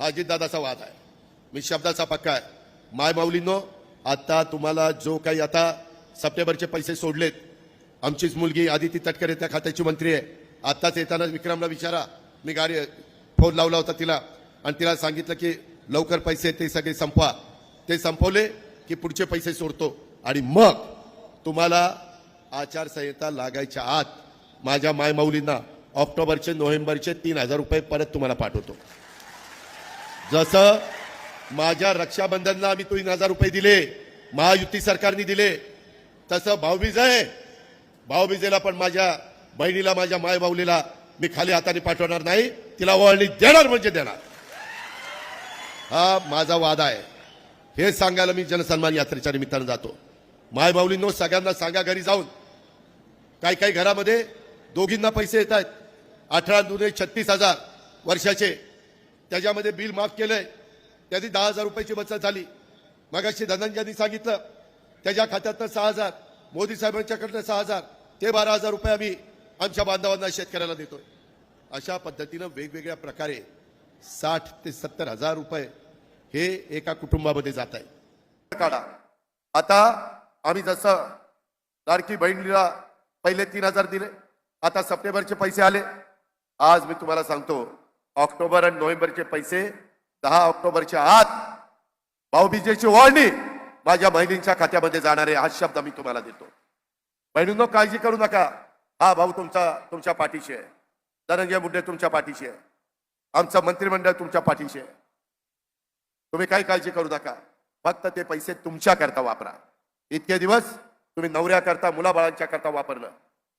हा अजितदादाचा वाद आहे. मी शब्दाचा पक्का आहे. माय माऊलींनो आता तुम्हाला जो काही आता सप्टेंबरचे पैसे सोडलेत आमचीच मुलगी आदिती तटकरे त्या खात्याची मंत्री आहे. आत्ताच येताना विक्रमला विचारा. मी गाडी फोन लावला होता तिला. आणि तिला सांगितलं की लवकर पैसे ते सगळे संपवा. ते संपवले की पुढचे पैसे सोडतो. आणि मग तुम्हाला आचारसंहिता लागायच्या आत माझ्या मायमाऊलींना ऑक्टोबरचे नोव्हेंबरचे तीन हजार रुपये परत तुम्हाला पाठवतो. जसं माझ्या रक्षाबंधनला आम्ही तीन हजार रुपये दिले महायुती सरकारने दिले तसं भाऊबीज आहे. भाऊबीजेला पण माझ्या बहिणीला माझ्या मायभाऊलीला मी खाली हाताने पाठवणार नाही. तिला वळणी देणार म्हणजे देणार. हा माझा वादा आहे. हे सांगायला मी जनसन्मान यात्रेच्या निमित्तानं जातो. मायभाऊलींनो सगळ्यांना सांगा घरी जाऊन. काही काही घरामध्ये दोघींना पैसे येत आहेत. अठरा दुने छत्तीस हजार वर्षाचे. त्याच्यामध्ये बिल माफ केलंय. त्याची दहा हजार रुपयाची बचत झाली. मगाशी धनंजयांनी सांगितलं त्याच्या खात्यातनं सहा हजार मोदी साहेबांच्याकडनं सहा हजार ते बारा हजार रुपये आम्ही आमच्या बांधवांना शेतकऱ्याला देतोय. अशा पद्धतीनं वेगवेगळ्या प्रकारे साठ ते सत्तर हजार रुपये हे एका कुटुंबामध्ये जात आहे. काढा. आता आम्ही जसं लाडकी बहिणीला पहिले तीन हजार दिले आता सप्टेंबरचे पैसे आले. आज मी तुम्हाला सांगतो ऑक्टोबर आणि नोव्हेंबरचे पैसे दहा ऑक्टोबरच्या आत भाऊबीजेची ओळणी माझ्या बहिणींच्या खात्यामध्ये जाणार आहे हा शब्द मी तुम्हाला देतो. बहिणींनो काळजी करू नका. हा भाऊ तुमचा तुमच्या पाठीशी आहे. धनंजय मुंडे तुमच्या पाठीशी आहे. आमचं मंत्रिमंडळ तुमच्या पाठीशी आहे. तुम्ही काही काळजी करू नका. फक्त ते पैसे तुमच्या करता वापरा. इतके दिवस तुम्ही नवऱ्या करता मुलाबाळांच्या करता वापरलं.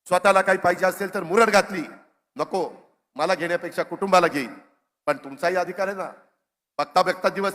स्वतःला काही पाहिजे असेल तर मुरड घातली. नको. मला घेण्यापेक्षा कुटुंबाला घेईन. पण तुमचाही अधिकार आहे ना. बघता बघता दिवस